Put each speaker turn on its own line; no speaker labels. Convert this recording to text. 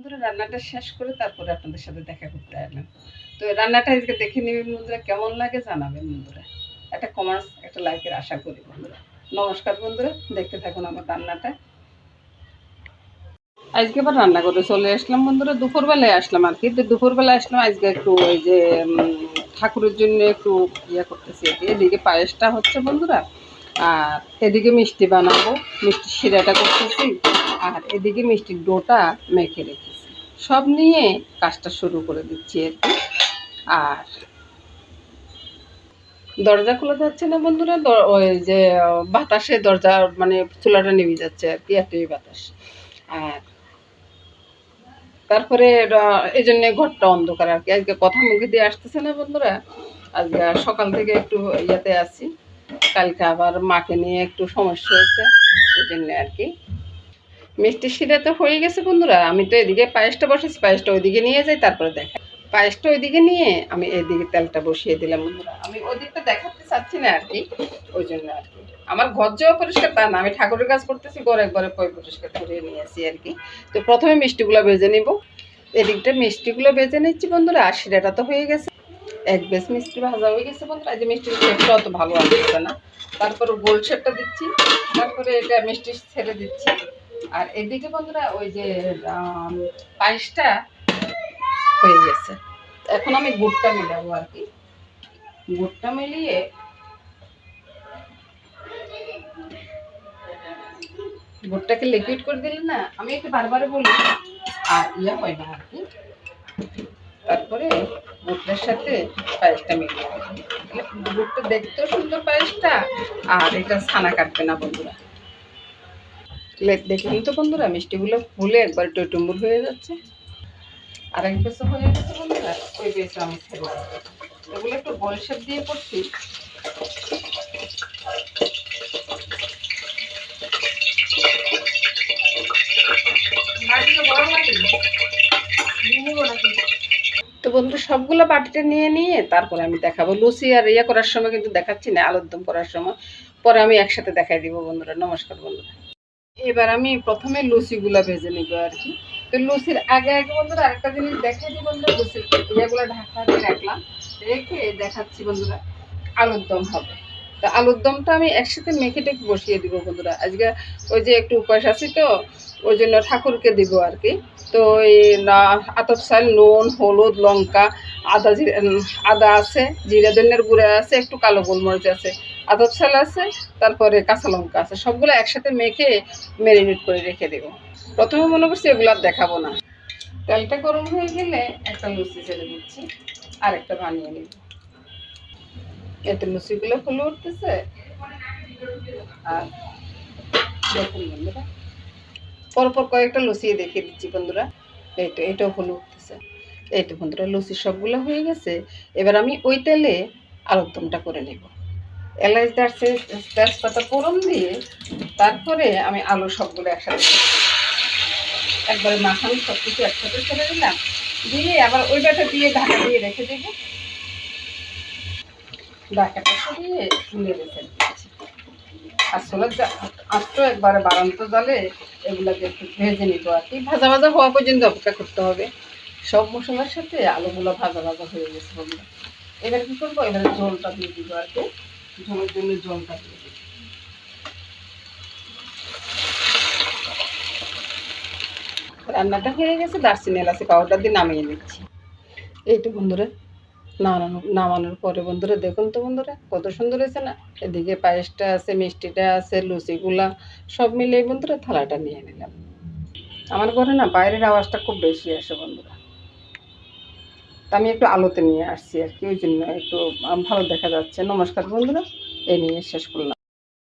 বন্ধুরা রান্নাটা শেষ করে তারপরে আপনাদের সাথে দেখা করতে আসলাম। তো রান্নাটা আজকে দেখে নেবেন বন্ধুরা, কেমন লাগে জানাবেন বন্ধুরা। একটা কমার্স, একটা লাইকের আশা করি বন্ধুরা। নমস্কার বন্ধুরা, দেখতে থাকুন আমার রান্নাটা। আজকে আবার রান্না করে চলে আসলাম বন্ধুরা, দুপুরবেলায় আসলাম আর কি। তো দুপুরবেলায় আসলাম, আজকে একটু ওই যে ঠাকুরের জন্য একটু ইয়ে করতেছি এদিকে পায়েসটা হচ্ছে বন্ধুরা, আর এদিকে মিষ্টি বানাবো মিষ্টি শিরাটা করতেছি, আর এদিকে মিষ্টির ডোটা মেখে রেখেছি সব নিয়ে কাজটা শুরু করে দিচ্ছি আর কি। আর দরজা খোলা যাচ্ছে না বন্ধুরা ওই যে বাতাসে দরজা মানে চুলাটা নেমে যাচ্ছে আর কি, এতই বাতাস। আর তারপরে এই জন্য ঘরটা অন্ধকার আর কি। আজকে কথা মুখে দিয়ে আসতেছে না বন্ধুরা, আজকে সকাল থেকে একটু ইয়েতে আছি। কালকে আবার মাকে নিয়ে একটু সমস্যা হয়েছে এই জন্য আর কি। মিষ্টি শিরা তো হয়ে গেছে বন্ধুরা। আমি তো এদিকে পায়েসটা বসেছি পায়েসটা ওইদিকে নিয়ে যাই, তারপরে দেখাই। পায়েসটা ওইদিকে নিয়ে আমি এদিকে তেলটা বসিয়ে দিলাম বন্ধুরা। আমি ওদিকটা দেখাতে চাচ্ছি না আর কি, ওই জন্য আর কি। আমার ঘর যাওয়া পরিষ্কার তা না, আমি ঠাকুরের কাজ করতেছি, ঘরে একবারে পয় পরিষ্কার করে নিয়ে আসি আর কি। তো প্রথমে মিষ্টিগুলো ভেজে নিব। এদিকটা মিষ্টিগুলো ভেজে নিচ্ছি বন্ধুরা, আর শিরাটা তো হয়ে গেছে। এক বেশ মিষ্টি ভাজা হয়ে গেছে বন্ধুরা। এই যে মিষ্টির শেপটা অত ভালো আসছে না। তারপর গোল শেপটা দিচ্ছি, তারপরে এটা মিষ্টি ছেড়ে দিচ্ছি। আর এদিকে বন্ধুরা ওই যে পায়েসটা হয়ে গেছে। এখন আমি গুড়টা মিলাবো আর কি। গুড়টা মিলিয়ে গুড়টাকে লিকুইড করে দিলে না, আমি একটু বারবার বলি, আর ইয়ে হয় না আর কি। তারপরে গুড়টার সাথে পায়েসটা মিলিয়ে। গুড়টা দেখতেও সুন্দর পায়েসটা, আর এটা ছানা কাটবে না বন্ধুরা। দেখলেন তো বন্ধুরা, মিষ্টিগুলো ফুলে একবার টইটুম্বুর হয়ে যাচ্ছে। আর এক বেসও হয়ে গেছে বন্ধুরা, ওই বেসও আমি এগুলো একটু গোল শেপ দিয়ে করছি। তো বন্ধু সবগুলো বাটিতে নিয়ে নিয়ে তারপরে আমি দেখাবো। লুচি আর ইয়ে করার সময় কিন্তু দেখাচ্ছি না আলুর দম করার সময়। পরে আমি একসাথে দেখাই দিব বন্ধুরা। নমস্কার বন্ধুরা। এবার আমি প্রথমে লুচিগুলো ভেজে নিব আর কি। তো লুচির আগে আগে বন্ধুরা আরেকটা জিনিস দেখাই দিই বন্ধুরা, লুচির ইয়েগুলো ঢাকা দিয়ে রাখলাম, রেখে দেখাচ্ছি বন্ধুরা আলুর দম হবে। তো আলুর দমটা আমি একসাথে মেখে টেকে বসিয়ে দিব বন্ধুরা। আজকে ওই যে একটু উপাস আছি তো, ওই জন্য ঠাকুরকে দিব আর কি। তো এই আতপ চাল, নুন, হলুদ, লঙ্কা, আদা জিরে আদা আছে, জিরা ধনের গুঁড়া আছে, একটু কালো গোলমরিচ আছে। আতপ চাল আছে তারপরে কাঁচা লঙ্কা আছে, সবগুলো একসাথে মেখে ম্যারিনেট করে রেখে দেবো। প্রথমে মনে করছি এগুলো আর দেখাবো না। তেলটা গরম হয়ে গেলে একটা লুচি ছেড়ে দিচ্ছি আর একটা বানিয়ে নিব। এতে লুচিগুলো ফুলে উঠতেছে। আর বন্ধুরা, পরপর কয়েকটা লুচি দেখিয়ে দিচ্ছি বন্ধুরা। এই তো এটাও ফুলে উঠতেছে। এই তো বন্ধুরা, লুচি সবগুলো হয়ে গেছে। এবার আমি ওই তেলে আলুর দমটা করে নেব। এলাচ দারচে তেজপাতা ফোড়ন দিয়ে তারপরে আমি আলু সবগুলো একসাথে একবারে মাখানো সব কিছু একসাথে ছেড়ে দিলাম। দিয়ে আবার ওই ব্যাটা দিয়ে ঢাকা দিয়ে রেখে দেব। ঢাকাটা দিয়ে তুলে রেখে দিচ্ছি। আসলে আস্ত একবারে বাড়ন্ত জালে এগুলোকে একটু ভেজে নিব আর কি। ভাজা ভাজা হওয়া পর্যন্ত অপেক্ষা করতে হবে। সব মশলার সাথে আলুগুলো ভাজা ভাজা হয়ে গেছে বন্ধুরা। এবার কি করব? এবারে জলটা দিয়ে দিব আর কি। ঝোলের জন্য জলটা দিয়ে দিব রান্নাটা হয়ে গেছে দারচিনি এলাচি পাউডার দিয়ে নামিয়ে নিচ্ছি। এই তো বন্ধুরা নামানো নামানোর পরে বন্ধুরা দেখুন তো বন্ধুরা কত সুন্দর হয়েছে না? এদিকে পায়েসটা আছে মিষ্টিটা আছে লুচিগুলা সব মিলিয়ে বন্ধুরা থালাটা নিয়ে নিলাম। আমার ঘরে না বাইরের আওয়াজটা খুব বেশি আসে বন্ধুরা। আমি একটু আলোতে নিয়ে আসছি আর কি, ওই জন্য একটু ভালো দেখা যাচ্ছে। নমস্কার বন্ধুরা এই নিয়ে শেষ করলাম।